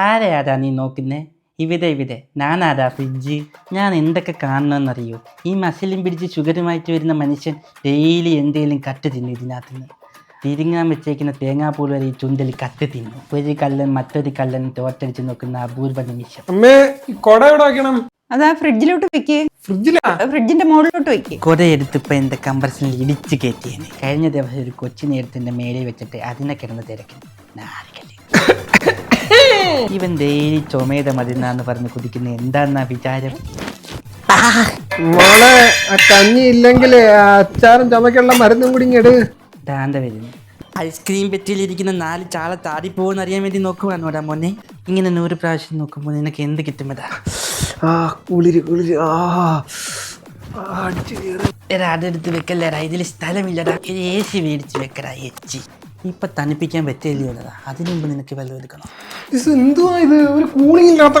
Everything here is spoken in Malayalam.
ആരെയാടാ നീ നോക്കുന്നേ? ഇവിടെ ഇവിടെ. ഞാനാരാ ഫ്രിഡ്ജ്? ഞാൻ എന്തൊക്കെ കാണണമെന്നറിയോ? ഈ മസിലും പിടിച്ച് ഷുഗറുമായിട്ട് വരുന്ന മനുഷ്യൻ ഡെയിലി എന്തെങ്കിലും കട്ട് തിന്നു ഇതിനകത്ത് നിന്ന് തിരിങ്ങാൻ വെച്ചേക്കുന്ന തേങ്ങാപ്പൂൽ വരെ ഈ ചുണ്ടൽ കട്ട് തിന്നു. ഒരു കള്ളൻ മറ്റൊരു കള്ളൻ തോറ്റടിച്ച് നോക്കുന്ന അപൂർവ നിമിഷം. അമ്മേ ഈ കൊട എവിടെ വെക്കണം? അതാ ഫ്രിഡ്ജിലോട്ട് വെക്കേ. ഫ്രിഡ്ജിലാ? ഫ്രിഡ്ജിന്റെ മുകളിലോട്ട് വെക്കേ. കുടയെടുത്ത് എടുത്തിപ്പോ എന്റെ കമ്പ്രസിൽ ഇടിച്ച് കയറ്റിയെന്ന് കഴിഞ്ഞ ദിവസം ഒരു കൊച്ചിനെ എടുത്ത് മേലെ വെച്ചിട്ട് അതിനെ കിടന്ന് തിരക്കുന്നു നാരകൽ ഇവൻ ഡെയിലി ചുമയുടെ മതിന്നാന്ന് പറഞ്ഞ് കുടിക്കുന്ന എന്താന്നാ വിചാരം? മോളെ കഞ്ഞി ഇല്ലെങ്കിൽ അച്ചാറും ചുമക്കുള്ള മരുന്നും കൂടി ഇങ്ങട്. ദാന്ത വരുന്നു. ഐസ്ക്രീം പെറ്റിയിലിരിക്കുന്ന നാല് ചാള താടിപ്പോവെന്ന് അറിയാൻ വേണ്ടി നോക്കുവാണോടാ മോനെ? ഇങ്ങനെ നൂറ് പ്രാവശ്യം നോക്കുമ്പോൾ നിനക്ക് എന്ത് കിട്ടുമതാ ആ കുളിര് കുളിര് ആ. അതെടുത്ത് വെക്കല്ലേടാ. ഇതിൽ സ്ഥലമില്ലടാ. എ സി മേടിച്ച് വെക്കടാ എച്ചി ഇപ്പൊ തണുപ്പിക്കാൻ പറ്റില്ലയോടാ അതിനു മുമ്പ് നിനക്ക് വെള്ളം എടുക്കണം? ഇത് എന്തുവാ ഇത്? ഒരു കൂളിംഗ് ഇല്ലാത്ത